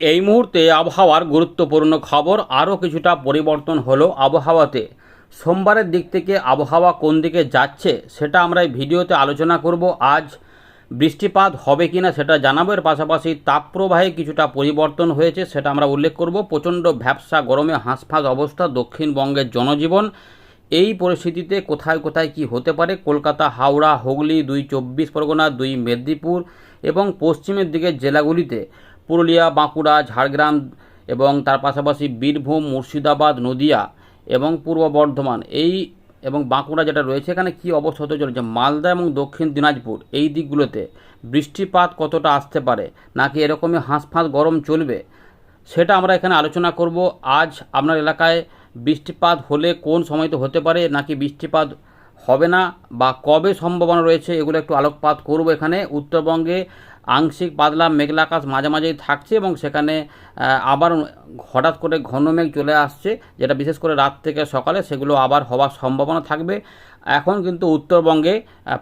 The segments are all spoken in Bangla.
এই মুহূর্তে আবহাওয়ার গুরুত্বপূর্ণ খবর আরও কিছুটা পরিবর্তন হলো আবহাওয়াতে। সোমবারের দিক থেকে আবহাওয়া কোন দিকে যাচ্ছে সেটা আমরা এই ভিডিওতে আলোচনা করব। আজ বৃষ্টিপাত হবে কি না সেটা জানাব। এর পাশাপাশি তাপপ্রবাহে কিছুটা পরিবর্তন হয়েছে সেটা আমরা উল্লেখ করব। প্রচণ্ড ভ্যাবসা, গরমে হাঁসফাঁস অবস্থা, দক্ষিণবঙ্গের জনজীবন। এই পরিস্থিতিতে কোথায় কোথায় কি হতে পারে? কলকাতা, হাওড়া, হুগলি, দুই চব্বিশ পরগনা, দুই মেদিনীপুর এবং পশ্চিমের দিকের জেলাগুলিতে পুরুলিয়া, বাঁকুড়া, ঝাড়গ্রাম এবং তার পাশাপাশি বীরভূম, মুর্শিদাবাদ, নদিয়া এবং পূর্ব বর্ধমান। এই এবং বাঁকুড়া যেটা রয়েছে, এখানে কী অবস্থা হতে চলেছে? মালদা এবং দক্ষিণ দিনাজপুর, এই দিকগুলোতে বৃষ্টিপাত কতটা আসতে পারে? নাকি এরকমই হাঁসফাঁস গরম চলবে? সেটা আমরা এখানে আলোচনা করব। আজ আপনার এলাকায় বৃষ্টিপাত হলে কোন সময়তে হতে পারে? নাকি বৃষ্টিপাত হবে না বা কবে সম্ভাবনা রয়েছে এগুলো একটু আলোকপাত করব এখানে। উত্তরবঙ্গে আংশিক পাতলা মেঘলা আকাশ মাঝে মাঝেই থাকছে এবং সেখানে আবার হঠাৎ করে ঘন মেঘ চলে আসছে, যেটা বিশেষ করে রাত থেকে সকালে, সেগুলো আবার হওয়ার সম্ভাবনা থাকবে। এখন কিন্তু উত্তরবঙ্গে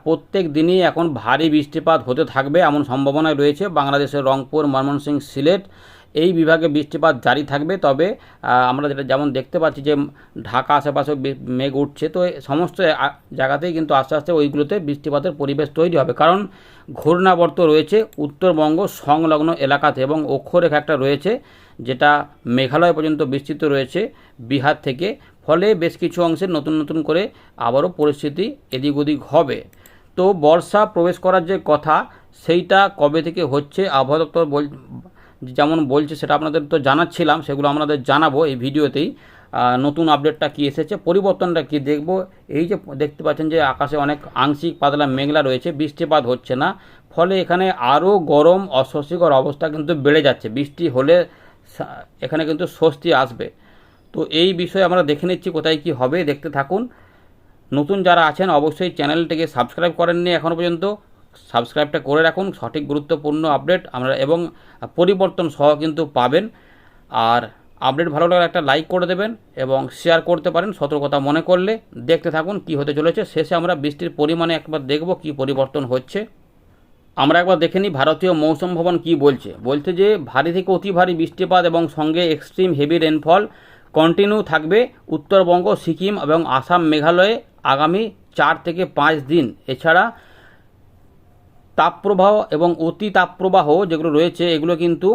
প্রত্যেক দিনই এখন ভারী বৃষ্টিপাত হতে থাকবে এমন সম্ভাবনায় রয়েছে। বাংলাদেশের রংপুর, ময়মনসিংহ, সিলেট এই বিভাগে বৃষ্টিপাত জারি থাকবে। তবে আমরা যেটা যেমন দেখতে পাচ্ছি যে, ঢাকা আশেপাশে মেঘ উঠছে। তো সমস্ত জায়গাতেই কিন্তু আস্তে আস্তে ওইগুলোতে বৃষ্টিপাতের পরিবেশ তৈরি হবে। কারণ ঘূর্ণাবর্ত রয়েছে উত্তরবঙ্গ সংলগ্ন এলাকাতে এবং অক্ষরেখা একটা রয়েছে, যেটা মেঘালয় পর্যন্ত বিস্তৃত রয়েছে বিহার থেকে। ফলে বেশ কিছু অংশে নতুন নতুন করে আবারও পরিস্থিতি এদিক ওদিক হবে। তো বর্ষা প্রবেশ করার যে কথা, সেইটা কবে থেকে হচ্ছে? আবহাওয়া দপ্তর বল যেমন বলছে সেটা আপনাদের তো জানাচ্ছিলাম, সেগুলো আপনাদের জানাব এই ভিডিওতেই। নতুন আপডেটটা কি এসেছে, পরিবর্তনটা কি দেখব? এই যে দেখতে পাচ্ছেন যে আকাশে অনেক আংশিক পাতলা মেঘলা রয়েছে, বৃষ্টিপাত হচ্ছে না, ফলে এখানে আরও গরম, অস্বস্তিকর অবস্থা কিন্তু বেড়ে যাচ্ছে। বৃষ্টি হলে এখানে কিন্তু স্বস্তি আসবে। তো এই বিষয়ে আমরা দেখে নিচ্ছি কোথায় কি হবে, দেখতে থাকুন। নতুন যারা আছেন অবশ্যই চ্যানেলটিকে সাবস্ক্রাইব করেননি এখনও পর্যন্ত সাবস্ক্রাইবটা করে রাখুন, সঠিক গুরুত্বপূর্ণ আপডেট আমরা এবং পরিবর্তন সহ কিন্তু পাবেন। আর আপডেট ভালো লাগলে একটা লাইক করে দেবেন এবং শেয়ার করতে পারেন সতর্কতা মনে করলে। দেখতে থাকুন কি হতে চলেছে, শেষে আমরা বৃষ্টির পরিমাণে একবার দেখব কি পরিবর্তন হচ্ছে। আমরা একবার দেখে নিই ভারতীয় মৌসুম ভবন কি বলছে। বলছে যে, ভারী থেকে অতি ভারী বৃষ্টিপাত এবং সঙ্গে এক্সট্রিম হেভি রেনফল কন্টিনিউ থাকবে উত্তরবঙ্গ, সিকিম এবং আসাম মেঘালয়ে আগামী চার থেকে পাঁচ দিন। এছাড়া তাপপ্রবাহ এবং অতি তাপপ্রবাহ যেগুলো রয়েছে, এগুলো কিন্তু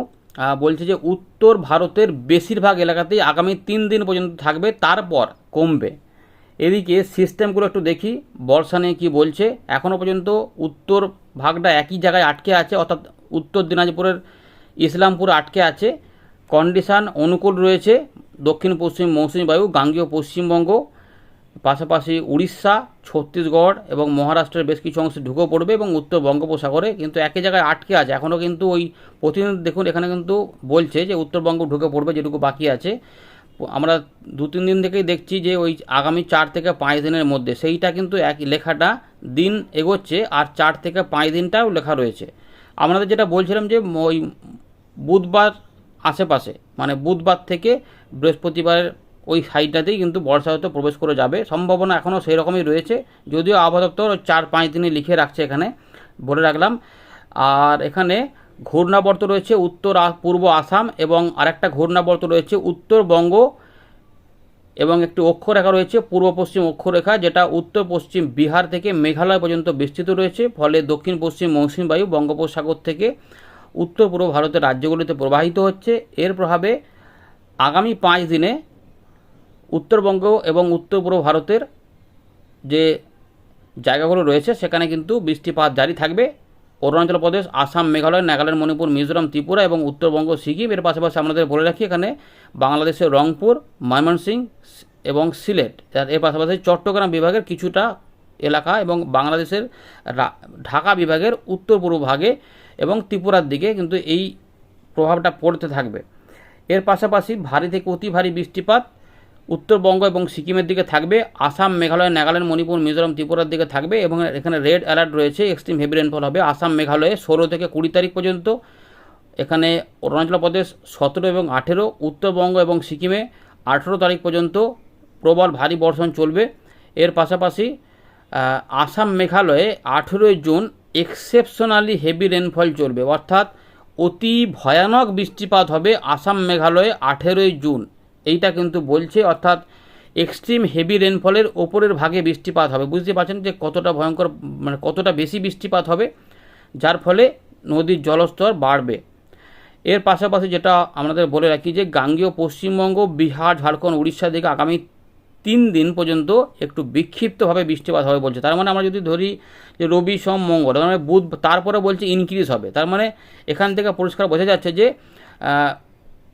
বলছে যে উত্তর ভারতের বেশিরভাগ এলাকাতেই আগামী তিন দিন পর্যন্ত থাকবে, তারপর কমবে। এদিকে সিস্টেমগুলো একটু দেখি, বর্ষা নিয়ে কী বলছে এখনও পর্যন্ত উত্তর ভাগটা একই জায়গায় আটকে আছে, অর্থাৎ উত্তর দিনাজপুরের ইসলামপুর আটকে আছে। কন্ডিশান অনুকূল রয়েছে, দক্ষিণ পশ্চিম মৌসুমী বায়ু, গাঙ্গীয় পশ্চিমবঙ্গ, পাশাপাশি উড়িষ্যা ছত্তিশগড় এবং মহারাষ্ট্রের বেশ কিছু অংশে ঢুকে পড়বে এবং উত্তর বঙ্গোপসাগরে কিন্তু একই জায়গায় আটকে আছে। এখনও কিন্তু ওই প্রতিদিন দেখুন, এখানে কিন্তু বলছে যে উত্তরবঙ্গ ঢুকে পড়বে যেটুকু বাকি আছে। আমরা দু তিন দিন থেকেই দেখছি যে ওই আগামী চার থেকে পাঁচ দিনের মধ্যে সেইটা কিন্তু এক লেখাটা দিন এগোচ্ছে আর চার থেকে পাঁচ দিনটাও লেখা রয়েছে। আপনাদের যেটা বলছিলাম যে ওই বুধবার আশেপাশে মানে বুধবার থেকে বৃহস্পতিবারের ওই সাইডটাতেই কিন্তু বর্ষা হয়তো প্রবেশ করে যাবে। সম্ভাবনা এখনও সেই রকমই রয়েছে। যদিও আবহাওয়া দপ্তর চার পাঁচ দিনে লিখে রাখছে এখানে, বলে রাখলাম। আর এখানে ঘূর্ণাবর্ত রয়েছে উত্তর পূর্ব আসাম এবং আরেকটা ঘূর্ণাবর্ত রয়েছে উত্তরবঙ্গ এবং একটি অক্ষরেখা রয়েছে পূর্ব পশ্চিম অক্ষরেখা, যেটা উত্তর পশ্চিম বিহার থেকে মেঘালয় পর্যন্ত বিস্তৃত রয়েছে। ফলে দক্ষিণ পশ্চিম মৌসুমী বায়ু বঙ্গোপসাগর থেকে উত্তর পূর্ব ভারতের রাজ্যগুলিতে প্রবাহিত হচ্ছে। এর প্রভাবে আগামী পাঁচ দিনে উত্তরবঙ্গ এবং উত্তর পূর্ব ভারতের যে জায়গাগুলো রয়েছে, সেখানে কিন্তু বৃষ্টিপাত জারি থাকবে। অরুণাচল প্রদেশ, আসাম, মেঘালয়, নাগাল্যান্ড, মণিপুর, মিজোরাম, ত্রিপুরা এবং উত্তরবঙ্গ, সিকিম। এর পাশাপাশি আমাদের বলে রাখি, এখানে বাংলাদেশের রংপুর ময়মনসিং এবং সিলেট। এর পাশাপাশি চট্টগ্রাম বিভাগের কিছুটা এলাকা এবং বাংলাদেশের ঢাকা বিভাগের উত্তর পূর্ব ভাগে এবং ত্রিপুরার দিকে কিন্তু এই প্রভাবটা পড়তে থাকবে। এর পাশাপাশি ভারী থেকে অতি ভারী বৃষ্টিপাত উত্তরবঙ্গ এবং সিকিমের দিকে থাকবে, আসাম, মেঘালয়, নাগাল্যান্ড, মণিপুর, মিজোরাম, ত্রিপুরার দিকে থাকবে এবং এখানে রেড অ্যালার্ট রয়েছে, এক্সট্রিম হেভি রেনফল হবে আসাম, মেঘালয়ে, ষোলো থেকে কুড়ি তারিখ পর্যন্ত। এখানে অরুণাচল প্রদেশ সতেরো এবং আঠেরো, উত্তরবঙ্গ এবং সিকিমে আঠেরো তারিখ পর্যন্ত প্রবল ভারী বর্ষণ চলবে। এর পাশাপাশি আসাম, মেঘালয়ে আঠেরোই জুন এক্সেপশনালি হেভি রেনফল চলবে। অর্থাৎ অতি ভয়ানক বৃষ্টিপাত হবে আসাম, মেঘালয়ে আঠেরোই জুন। এইটা কিন্তু বলছে, অর্থাৎ এক্সট্রিম হেভি রেনফলের ওপরের ভাগে বৃষ্টিপাত হবে। বুঝতে পারছেন যে কতটা ভয়ঙ্কর মানে কতটা বেশি বৃষ্টিপাত হবে, যার ফলে নদীর জলস্তর বাড়বে। এর পাশাপাশি যেটা আমাদের বলে রাখি যে, গাঙ্গেয় পশ্চিমবঙ্গ, বিহার, ঝাড়খণ্ড উড়িষ্যা দিকে আগামী তিন দিন পর্যন্ত একটু বিক্ষিপ্তভাবে বৃষ্টিপাত হবে বলছে। তার মানে আমরা যদি ধরি যে, রবি, সোম, মঙ্গল মানে বুধ, তারপরে বলছে ইনক্রিজ হবে। তার মানে এখান থেকে পরিষ্কার বোঝা যাচ্ছে যে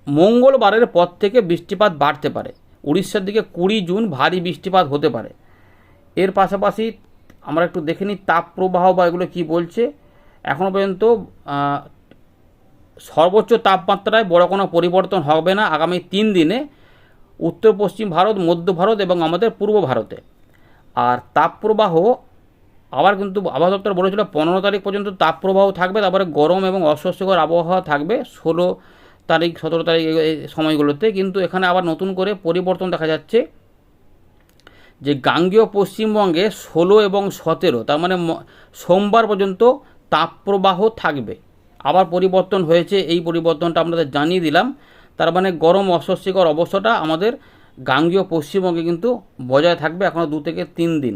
মঙ্গলবারের পর থেকে বৃষ্টিপাত বাড়তে পারে। উড়িষ্যার দিকে কুড়ি জুন ভারী বৃষ্টিপাত হতে পারে। এর পাশাপাশি আমরা একটু দেখে নিই তাপপ্রবাহ বা এগুলো কী বলছে। এখনও পর্যন্ত সর্বোচ্চ তাপমাত্রায় বড় কোনো পরিবর্তন হবে না আগামী তিন দিনে। উত্তর, পশ্চিম ভারত, মধ্য ভারত এবং আমাদের পূর্ব ভারতে। আর তাপপ্রবাহ, আবার কিন্তু আবহাওয়া দপ্তর বলেছিল পনেরো তারিখ পর্যন্ত তাপপ্রবাহ থাকবে, তারপরে গরম এবং অস্বস্তিকর আবহাওয়া থাকবে। ষোলো তারিখ, সতেরো তারিখ সময়গুলোতে, কিন্তু এখানে আবার নতুন করে পরিবর্তন দেখা যাচ্ছে যে গাঙ্গেয় পশ্চিমবঙ্গে ষোলো এবং সতেরো, তার মানে সোমবার পর্যন্ত তাপপ্রবাহ থাকবে। আবার পরিবর্তন হয়েছে, এই পরিবর্তনটা আপনাদের জানিয়ে দিলাম। তার মানে গরম অস্বস্তিকর অবস্থাটা আমাদের গাঙ্গেয় পশ্চিমবঙ্গে কিন্তু বজায় থাকবে এখনও দু থেকে তিন দিন।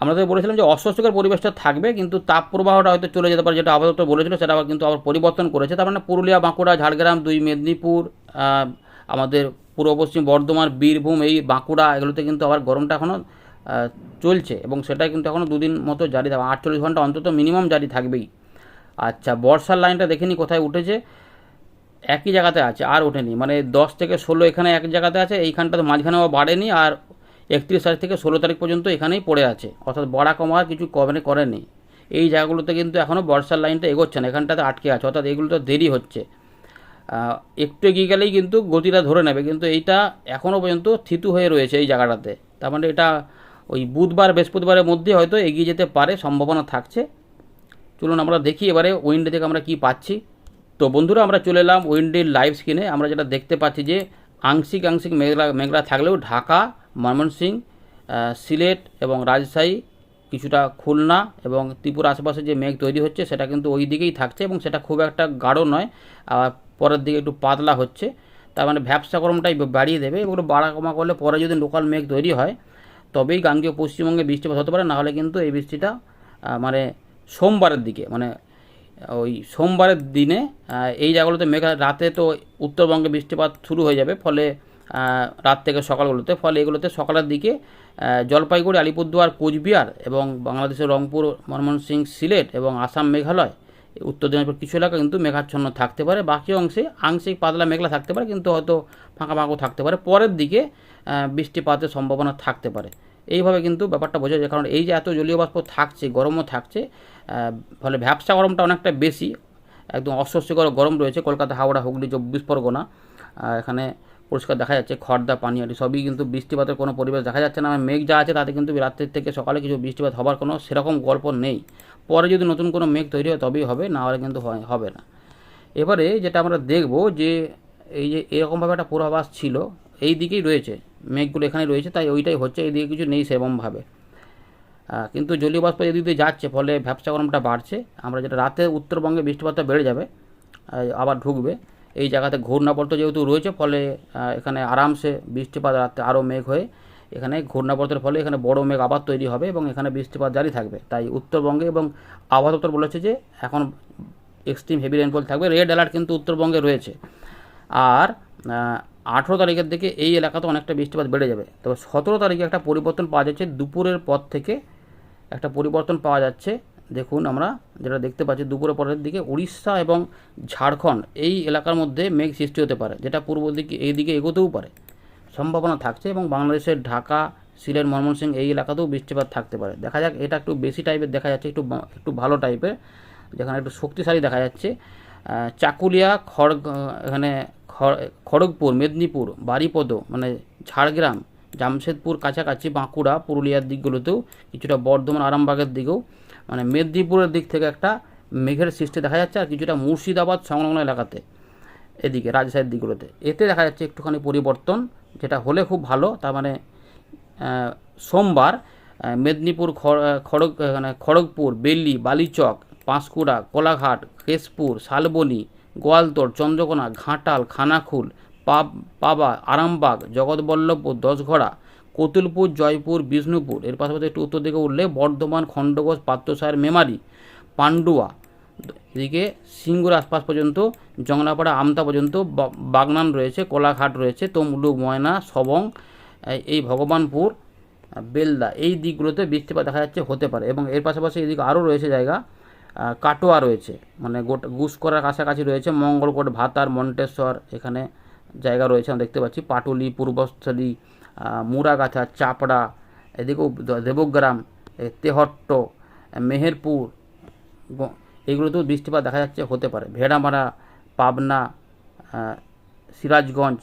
আমাদের বলেছিলাম যে অস্বস্তিকর পরিবেশটা থাকবে, কিন্তু তাপপ্রবাহটা হয়তো চলে যেতে পারে, যেটা আবহাওয়া বলেছিল, সেটা আবার কিন্তু আবার পরিবর্তন করেছে। তার মানে পুরুলিয়া, বাঁকুড়া, ঝাড়গ্রাম, দুই মেদিনীপুর আমাদের পূর্ব পশ্চিম বর্ধমান, বীরভূম, এই বাঁকুড়া, এগুলোতে কিন্তু আবার গরমটা এখনও চলছে এবং সেটা কিন্তু এখনও দুদিন মতো জারি থাকবে, আটচল্লিশ ঘণ্টা অন্তত মিনিমাম জারি থাকবেই। আচ্ছা বর্ষার লাইনটা দেখে নি কোথায় উঠেছে। একই জায়গাতে আছে, আর ওঠেনি। মানে দশ থেকে ষোলো এখানে এক জায়গাতে আছে এইখানটাতে মাঝখানে আবার বাড়েনি, আর একত্রিশ তারিখ থেকে ষোলো তারিখ পর্যন্ত এখানেই পড়ে আছে। অর্থাৎ বাড়া কমা কিছু কমে করেনি। এই জায়গাগুলোতে কিন্তু এখনও বর্ষার লাইনটা এগোচ্ছে না, এখানটাতে আটকে আছে, অর্থাৎ এগুলোতে দেরি হচ্ছে। একটু এগিয়ে গেলেই কিন্তু গতিটা ধরে নেবে, কিন্তু এইটা এখনও পর্যন্ত থিতু হয়ে রয়েছে এই জায়গাটাতে। তার মানে এটা ওই বুধবার, বৃহস্পতিবারের মধ্যে হয়তো এগিয়ে যেতে পারে, সম্ভাবনা থাকছে। চলুন আমরা দেখি এবারে উইন্ডে থেকে আমরা কি পাচ্ছি। তো বন্ধুরা, আমরা চলে এলাম উইন্ডের লাইভ স্ক্রিনে। আমরা যেটা দেখতে পাচ্ছি যে আংশিক আংশিক মেঘলা মেঘলা থাকলেও ঢাকা ময়মনসিংহ আহ, সিলেট এবং রাজশাহী কিছুটা খুলনা এবং ত্রিপুরা আশেপাশে যে মেঘ তৈরি হচ্ছে সেটা কিন্তু ওই দিকেই থাকছে এবং সেটা খুব একটা গাঢ় নয় আর পরের দিকে একটু পাতলা হচ্ছে। তার মানে ভ্যাবসা গরমটাই বাড়িয়ে দেবে এগুলো বাড়া কমা করলে পরে যদি লোকাল মেঘ তৈরি হয় তবেই গাঙ্গেয় পশ্চিমবঙ্গে বৃষ্টিপাত হতে পারে নাহলে কিন্তু এই বৃষ্টিটা মানে সোমবারের দিকে মানে ওই সোমবারের দিনে এই জায়গাগুলোতে মেঘা রাতে তো উত্তরবঙ্গে বৃষ্টিপাত শুরু হয়ে যাবে ফলে রাত থেকে সকালগুলোতে। ফলে এগুলোতে সকালের দিকে জলপাইগুড়ি, আলিপুরদুয়ার, কোচবিহার এবং বাংলাদেশের রংপুর ময়মনসিংহ সিলেট এবং আসাম মেঘালয়, উত্তর দিনাজপুর কিছু এলাকা কিন্তু মেঘাচ্ছন্ন থাকতে পারে। বাকি অংশে আংশিক পাতলা মেঘলা থাকতে পারে, কিন্তু হয়তো ফাঁকা ফাঁকাও থাকতে পারে। পরের দিকে বৃষ্টিপাতের সম্ভাবনা থাকতে পারে। এইভাবে কিন্তু ব্যাপারটা বোঝা যায়। কারণ এই যে এত জলীয় বাষ্প থাকছে, গরমও থাকছে ফলে ভ্যাবসা গরমটা অনেকটা বেশি, একদম অস্বস্তিকর গরম রয়েছে। কলকাতা, হাওড়া, হুগলি, চব্বিশ পরগনা এখানে পরিষ্কার দেখা যাচ্ছে খড়দা পানিয়াটি সবই কিন্তু বৃষ্টিপাতের কোনো পরিবেশ দেখা যাচ্ছে না। মেঘ যা আছে তাতে কিন্তু রাত্রের থেকে সকালে কিছু বৃষ্টিপাত হবার কোনো সেরকম গল্প নেই। পরে যদি নতুন কোনো মেঘ তৈরি হয় তবেই হবে, না হলে কিন্তু হবে না। এবারে যেটা আমরা দেখব যে, এই যে এরকমভাবে একটা পূর্বাভাস ছিল, এই দিকেই রয়েছে। মেঘগুলো এখানে রয়েছে, তাই ওইটাই হচ্ছে এইদিকে কিছু নেই সেরকমভাবে। কিন্তু জলীয় বাষ্প এদিক দিয়ে যাচ্ছে, ফলে ভ্যাবসা গরমটা বাড়ছে। আমরা যেটা রাতে উত্তরবঙ্গে বৃষ্টিপাতটা বেড়ে যাবে আবার ঢুকবে। এই জায়গাতে ঘূর্ণাবর্ত যেহেতু রয়েছে, ফলে এখানে আরামসে বৃষ্টিপাত রাতে আরও মেঘ হয়ে এখানে ঘূর্ণাবর্তের ফলে এখানে বড় মেঘ আবার তৈরি হবে এবং এখানে বৃষ্টিপাত জারি থাকবে। তাই উত্তরবঙ্গে এবং আবহাওয়া দপ্তর বলেছে যে, এখন এক্সট্রিম হেভি রেনফল থাকবে। রেড অ্যালার্ট কিন্তু উত্তরবঙ্গে রয়েছে। আর আঠেরো তারিখের দিকে এই এলাকাতে অনেকটা বৃষ্টিপাত বেড়ে যাবে। তবে সতেরো তারিখে একটা পরিবর্তন পাওয়া যাচ্ছে। দুপুরের পর থেকে একটা পরিবর্তন পাওয়া যাচ্ছে। দেখুন আমরা যেটা দেখতে পাচ্ছি দুপুরে পরের দিকে উড়িষ্যা এবং ঝাড়খণ্ড এই এলাকার মধ্যে মেঘ সৃষ্টি হতে পারে, যেটা পূর্ব দিকে, এই দিকে এগোতেও পারে। সম্ভাবনা থাকছে এবং বাংলাদেশের ঢাকা, সিলেট, ময়মনসিংহ এই এলাকাতেও বৃষ্টিপাত থাকতে পারে। দেখা যাক, এটা একটু বেশি টাইপের দেখা যাচ্ছে, একটু একটু ভালো টাইপের যেখানে একটু শক্তিশালী দেখা যাচ্ছে। চাকুলিয়া, খড়গ এখানে খড়- খড়গপুর, মেদিনীপুর, বারিপদ মানে ঝাড়গ্রাম, জামশেদপুর, কাছাকাছি, বাঁকুড়া, পুরুলিয়ার দিকগুলোতেও কিছুটা বর্ধমান, আরামবাগের দিকেও মানে মেদিনীপুরের দিক থেকে একটা মেঘের সৃষ্টি দেখা যাচ্ছে আর কিছুটা মুর্শিদাবাদ সংলগ্ন এলাকাতে, এদিকে, রাজশাহীর দিকগুলোতে। এতে দেখা যাচ্ছে একটুখানি পরিবর্তন, যেটা হলে খুব ভালো। তার মানে সোমবার মেদিনীপুর খড়গ মানে খড়গপুর, বেল্লি, বালিচক, পাঁশকুড়া, কোলাঘাট, কেশপুর, শালবনী গোয়ালতোড় চন্দ্রকোনা, ঘাটাল, খানাখুল, পাব, পাবা, আরামবাগ, জগৎবল্লভপুর, দশঘড়া কতুলপুর, জয়পুর, বিষ্ণুপুর। এর পাশাপাশি একটু উত্তর দিকে উঠলে বর্ধমান, খণ্ডঘোষ পাত্রসাহের মেমারি পান্ডুয়া এদিকে সিঙ্গুর আশপাশ পর্যন্ত, জংলাপাড়া, আমতা পর্যন্ত বাগনান রয়েছে, কোলাঘাট রয়েছে, তমলুক, ময়না, সবং, এই- ভগবানপুর, বেলদা। এই দিকগুলোতে বৃষ্টিপাত দেখা যাচ্ছে, হতে পারে। এবং এর পাশাপাশি এদিকে আরও রয়েছে জায়গা কাটোয়া রয়েছে। মানে গোটা গুসকরার কাছাকাছি রয়েছে, মঙ্গলকোট, ভাতার, মন্টেশ্বর, এখানে জায়গা রয়েছে, আমরা দেখতে পাচ্ছি। পাটুলি, পূর্বস্থলী মুরাগাছা, চাপড়া, এদিকেও দেবগ্রাম তেহট্ট, মেহেরপুর এইগুলোতেও বৃষ্টিপাত দেখা যাচ্ছে, হতে পারে। ভেড়ামারা, পাবনা সিরাজগঞ্জ,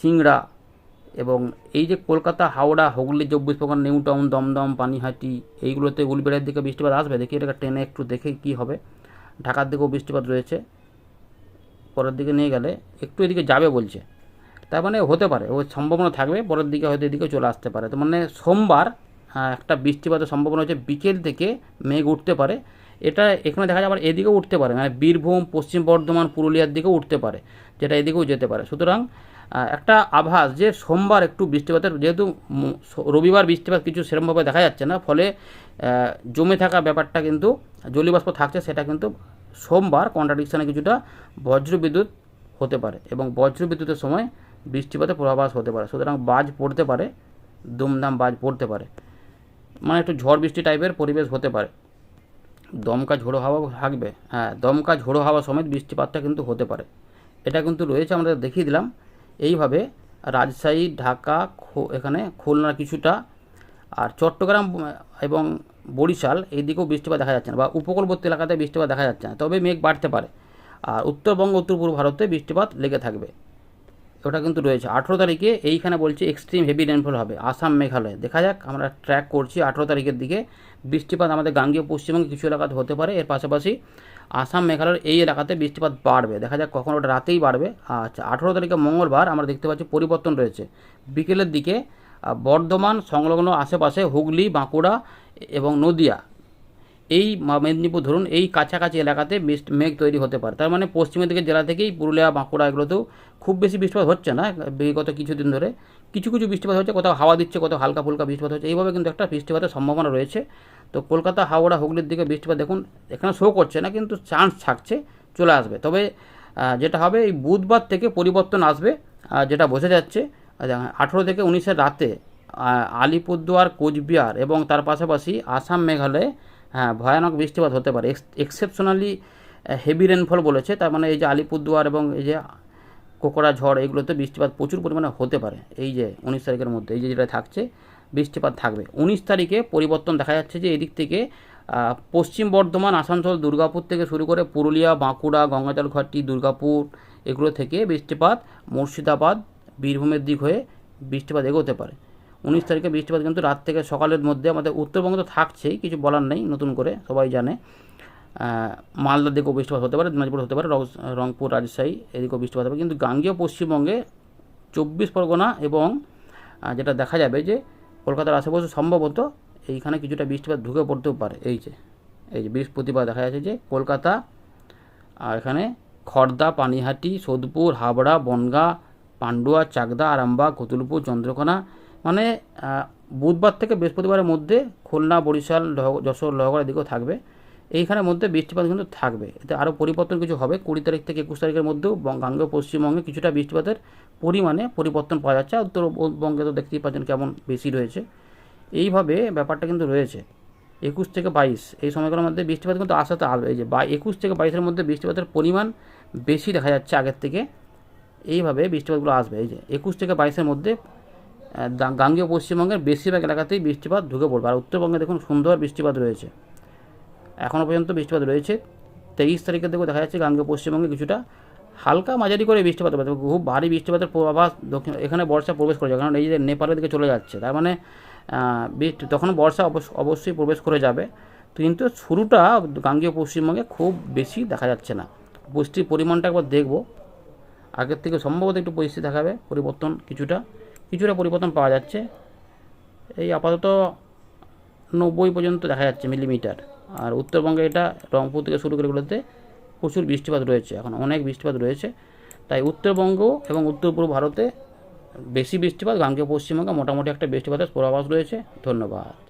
সিংড়া এবং এই যে কলকাতা, হাওড়া, হুগলি, চব্বিশ পরগনা নিউ টাউন দমদম, পানিহাটি, এইগুলোতে উলবেড়ের দিকে বৃষ্টিপাত আসবে। দেখি এটাকে ট্রেনে একটু দেখে কি হবে। ঢাকার দিকেও বৃষ্টিপাত রয়েছে। পরের দিকে নিয়ে গেলে একটু এদিকে যাবে বলছে। তার মানে হতে পারে ওই সম্ভাবনা থাকবে, পরের দিকে হয়তো এদিকে চলে আসতে পারে। তো মানে সোমবার একটা বৃষ্টিপাতের সম্ভাবনা হচ্ছে বিকেল থেকে মেঘ উঠতে পারে। এটা এখানে দেখা যায় আবার এদিকেও উঠতে পারে মানে বীরভূম, পশ্চিম বর্ধমান, পুরুলিয়ার দিকেও উঠতে পারে, যেটা এদিকেও যেতে পারে। সুতরাং একটা আভাস যে সোমবার একটু বৃষ্টিপাতের, যেহেতু রবিবার বৃষ্টিপাত কিছু সেরমভাবে দেখা যাচ্ছে না, ফলে জমে থাকা ব্যাপারটা কিন্তু, জলীয়বাষ্প থাকছে, সেটা কিন্তু সোমবার কন্ট্রাডিকশানে কিছুটা বজ্রবিদ্যুৎ হতে পারে। এবং বজ্রবিদ্যুতের সময় বৃষ্টিপাতের পূর্বাভাস হতে পারে। সুতরাং বাজ পড়তে পারে, দুমদাম বাজ পড়তে পারে। মানে একটু ঝড় বৃষ্টি টাইপের পরিবেশ হতে পারে। দমকা ঝোড়ো হাওয়া থাকবে হ্যাঁ দমকা ঝোড়ো হাওয়া সমেত বৃষ্টিপাতটা কিন্তু হতে পারে। এটা কিন্তু রয়েছে, আমরা দেখিয়ে দিলাম। এইভাবে রাজশাহী, ঢাকা এখানে খুলনার কিছুটা, আর চট্টগ্রাম এবং বরিশাল এই দিকেও বৃষ্টিপাত দেখা যাচ্ছে না, বা উপকূলবর্তী এলাকাতে বৃষ্টিপাত দেখা যাচ্ছে না। তবে মেঘ বাড়তে পারে, আর উত্তরবঙ্গ, উত্তর পূর্ব ভারতে বৃষ্টিপাত লেগে থাকবে। ওটা কিন্তু রয়েছে। আঠেরো তারিখে এইখানে বলছে এক্সট্রিম হেভি রেনফল হবে। আসাম মেঘালয়। দেখা যাক, আমরা ট্র্যাক করছি আঠেরো তারিখের দিকে। বৃষ্টিপাত আমাদের গাঙ্গীয় পশ্চিমবঙ্গে কিছু এলাকাতে হতে পারে। এর পাশাপাশি আসাম, মেঘালয়ের এই এলাকাতে বৃষ্টিপাত বাড়বে। দেখা যাক কখন ওটা রাতেই বাড়বে। আচ্ছা আঠেরো তারিখে মঙ্গলবার আমরা দেখতে পাচ্ছি পরিবর্তন রয়েছে। বিকেলের দিকে বর্ধমান, সংলগ্ন আশেপাশে হুগলি, বাঁকুড়া এবং নদিয়া এই মেদিনীপুর ধরুন, এই কাছাকাছি এলাকাতে মেঘ তৈরি হতে পারে। তার মানে পশ্চিমের দিকে জেলা থেকেই পুরুলিয়া, বাঁকুড়া এগুলোতেও খুব বেশি বৃষ্টিপাত হচ্ছে না, বিগত কিছুদিন ধরে। কিছু কিছু বৃষ্টিপাত হচ্ছে, কোথাও হাওয়া দিচ্ছে, কোথাও হালকা ফুলকা বৃষ্টিপাত হচ্ছে। এইভাবে কিন্তু একটা বৃষ্টিপাতের সম্ভাবনা রয়েছে। তো কলকাতা, হাওড়া, হুগলির দিকে বৃষ্টিপাত দেখুন, এখানে শো করছে না, কিন্তু চান্স থাকছে, চলে আসবে। তবে যেটা হবে, এই বুধবার থেকে পরিবর্তন আসবে যেটা বোঝা যাচ্ছে আঠেরো থেকে উনিশের রাতে আলিপুরদুয়ার, কোচবিহার এবং তার পাশাপাশি আসাম, মেঘালয়ে হ্যাঁ ভয়ানক বৃষ্টিপাত হতে পারে। এক্সেপশনালি হেভি রেনফল বলেছে। তার মানে এই যে আলিপুরদুয়ার এবং এই যে কোকড়া ঝড়, এগুলোতে বৃষ্টিপাত প্রচুর পরিমাণে হতে পারে। এই যে উনিশ তারিখের মধ্যে, এই যে যেটা থাকছে, বৃষ্টিপাত থাকবে। উনিশ তারিখে পরিবর্তন দেখা যাচ্ছে যে এদিক থেকে পশ্চিম বর্ধমান, আসানসোল, দুর্গাপুর থেকে শুরু করে পুরুলিয়া, বাঁকুড়া গঙ্গাজলঘাটি দুর্গাপুর এগুলো থেকে বৃষ্টিপাত, মুর্শিদাবাদ, বীরভূমের দিক হয়ে বৃষ্টিপাত এগোতে পারে। উনিশ তারিখে বৃষ্টিপাত কিন্তু রাত থেকে সকালের মধ্যে আমাদের উত্তরবঙ্গ তো থাকছেই, কিছু বলার নেই নতুন করে, সবাই জানে। মালদার দিকেও বৃষ্টিপাত হতে পারে, দিনাজপুর হতে পারে রংপুর, রাজশাহী এদিকেও বৃষ্টিপাত হবে। কিন্তু গাঙ্গেয় পশ্চিমবঙ্গে চব্বিশ পরগনা এবং যেটা দেখা যাবে যে কলকাতার আশেপাশে সম্ভবত এইখানে কিছুটা বৃষ্টিপাত ঢুকে পড়তেও পারে, এই যে এই যে বৃহস্পতিবার দেখা যাচ্ছে যে কলকাতা আর এখানে খড়দা পানিহাটি, সোদপুর, হাবড়া, বনগাঁ, পান্ডুয়া, চাকদা, আরামবাগ, কতুলপুর, চন্দ্রকোনা মানে বুধবার থেকে বৃহস্পতিবারের মধ্যে খুলনা, বরিশাল যশোর লোহগড়ের দিকেও থাকবে। এইখানের মধ্যে বৃষ্টিপাত কিন্তু থাকবে। এতে আরও পরিবর্তন কিছু হবে। কুড়ি তারিখ থেকে একুশ তারিখের মধ্যেও গাঙ্গেয় পশ্চিমবঙ্গে কিছুটা বৃষ্টিপাতের পরিমাণে পরিবর্তন পাওয়া যাচ্ছে। উত্তরবঙ্গে তো দেখতেই পাচ্ছেন কেমন বেশি রয়েছে। এইভাবে ব্যাপারটা কিন্তু রয়েছে। একুশ থেকে বাইশ, এই সময়গুলোর মধ্যে বৃষ্টিপাত কিন্তু আসাতে আসবে যে বা, একুশ থেকে বাইশের মধ্যে বৃষ্টিপাতের পরিমাণ বেশি দেখা যাচ্ছে আগের থেকে। এইভাবে বৃষ্টিপাতগুলো আসবে। এই যে একুশ থেকে বাইশের মধ্যে গাঙ্গেয় পশ্চিমবঙ্গের বেশিরভাগ এলাকাতেই বৃষ্টিপাত ঢুকে পড়বে। আর উত্তরবঙ্গে দেখুন সুন্দর বৃষ্টিপাত রয়েছে। এখনও পর্যন্ত বৃষ্টিপাত রয়েছে। তেইশ তারিখের দিকেও দেখা যাচ্ছে গাঙ্গেয় পশ্চিমবঙ্গে কিছুটা হালকা মাঝারি করে বৃষ্টিপাত হবে। খুব ভারী বৃষ্টিপাতের পূর্বাভাস দক্ষিণ, এখানে বর্ষা প্রবেশ করেছে। কারণ এই যে নেপালের দিকে চলে যাচ্ছে, তার মানে বৃষ্টি, তখন বর্ষা অবশ্য, অবশ্যই প্রবেশ করে যাবে। কিন্তু শুরুটা গাঙ্গেয় পশ্চিমবঙ্গে খুব বেশি দেখা যাচ্ছে না। বৃষ্টির পরিমাণটা একবার দেখব। আগের থেকে সম্ভবত একটু পরিস্থিতি দেখাবে, পরিবর্তন কিছুটা। কিছুটা পরিবর্তন পাওয়া যাচ্ছে। এই আপাতত নব্বই পর্যন্ত দেখা যাচ্ছে মিলিমিটার। আর উত্তরবঙ্গে এটা রংপুর থেকে শুরু করে এগুলোতে প্রচুর বৃষ্টিপাত রয়েছে। এখন অনেক বৃষ্টিপাত রয়েছে। তাই উত্তরবঙ্গ এবং উত্তর পূর্ব ভারতে বেশি বৃষ্টিপাত গাঙ্গে পশ্চিমবঙ্গে মোটামুটি একটা বৃষ্টিপাতের পূর্বাভাস রয়েছে। ধন্যবাদ।